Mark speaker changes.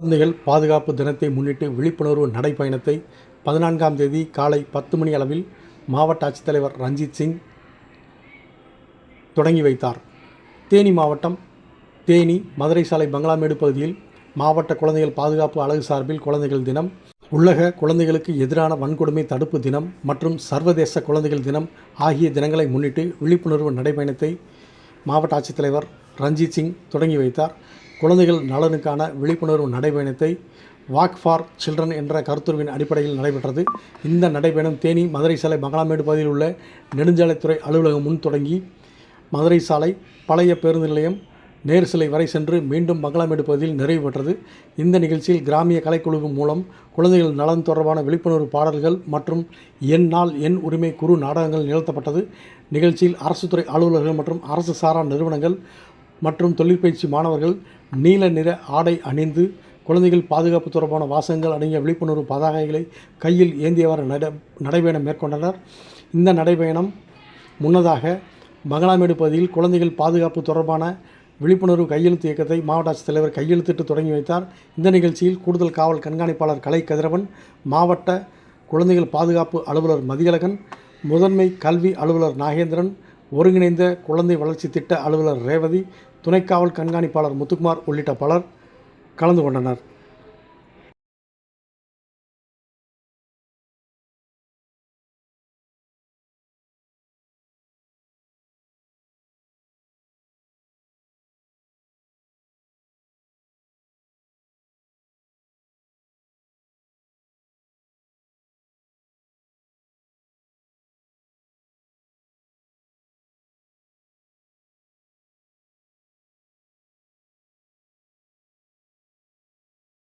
Speaker 1: குழந்தைகள் பாதுகாப்பு தினத்தை முன்னிட்டு விழிப்புணர்வு நடைப்பயணத்தை பதினான்காம் தேதி காலை பத்து மணி அளவில் மாவட்ட ஆட்சித்தலைவர் ரஞ்சித் சிங் தொடங்கி வைத்தார். தேனி மாவட்டம் தேனி மதுரை சாலை பங்களாமேடு பகுதியில் மாவட்ட குழந்தைகள் பாதுகாப்பு அழகு சார்பில் குழந்தைகள் தினம் உலக குழந்தைகளுக்கு எதிரான வன்கொடுமை தடுப்பு தினம் மற்றும் சர்வதேச குழந்தைகள் தினம் ஆகிய தினங்களை முன்னிட்டு விழிப்புணர்வு நடைபயணத்தை மாவட்ட ஆட்சித்தலைவர் ரஞ்சித் சிங் தொடங்கி வைத்தார். குழந்தைகள் நலனுக்கான விழிப்புணர்வு நடைபயணத்தை வாக் ஃபார் சில்ட்ரன் என்ற கருத்துருவின் அடிப்படையில் நடைபெற்றது. இந்த நடைபயணம் தேனி மதுரை சாலை மங்களாமேடு பகுதியில் உள்ள நெடுஞ்சாலைத்துறை அலுவலகம் முன் தொடங்கி மதுரை சாலை பழைய பேருந்து நிலையம் நேர் சிலை வரை சென்று மீண்டும் மங்களாமேடு பகுதியில் நிறைவு பெற்றது. இந்த நிகழ்ச்சியில் கிராமிய கலைக்குழு மூலம் குழந்தைகள் நலன் தொடர்பான விழிப்புணர்வு பாடல்கள் மற்றும் என் நாள் என் உரிமை குறு நாடகங்கள் நிகழ்த்தப்பட்டது. நிகழ்ச்சியில் அரசு துறை அலுவலர்கள் மற்றும் அரசு சாரா நிறுவனங்கள் மற்றும் தொழிற்பயிற்சி மாணவர்கள் நீல நிற ஆடை அணிந்து குழந்தைகள் பாதுகாப்பு தொடர்பான வாசகங்கள் அடங்கிய விழிப்புணர்வு பதாகைகளை கையில் ஏந்தியவாறு நட நடைபயணம் மேற்கொண்டனர். இந்த நடைபயணம் முன்னதாக மங்களாமேடு பகுதியில் குழந்தைகள் பாதுகாப்பு தொடர்பான விழிப்புணர்வு கையெழுத்து இயக்கத்தை மாவட்ட ஆட்சித்தலைவர் கையெழுத்திட்டு தொடங்கி வைத்தார். இந்த நிகழ்ச்சியில் கூடுதல் காவல் கண்காணிப்பாளர் கலை கதிரவன் மாவட்ட குழந்தைகள் பாதுகாப்பு அலுவலர் மதியழகன் முதன்மை கல்வி அலுவலர் நாகேந்திரன் ஒருங்கிணைந்த குழந்தை வளர்ச்சி திட்ட அலுவலர் ரேவதி துணை காவல் கண்காணிப்பாளர் முத்துக்குமார் உள்ளிட்ட பலர் கலந்து கொண்டனர்.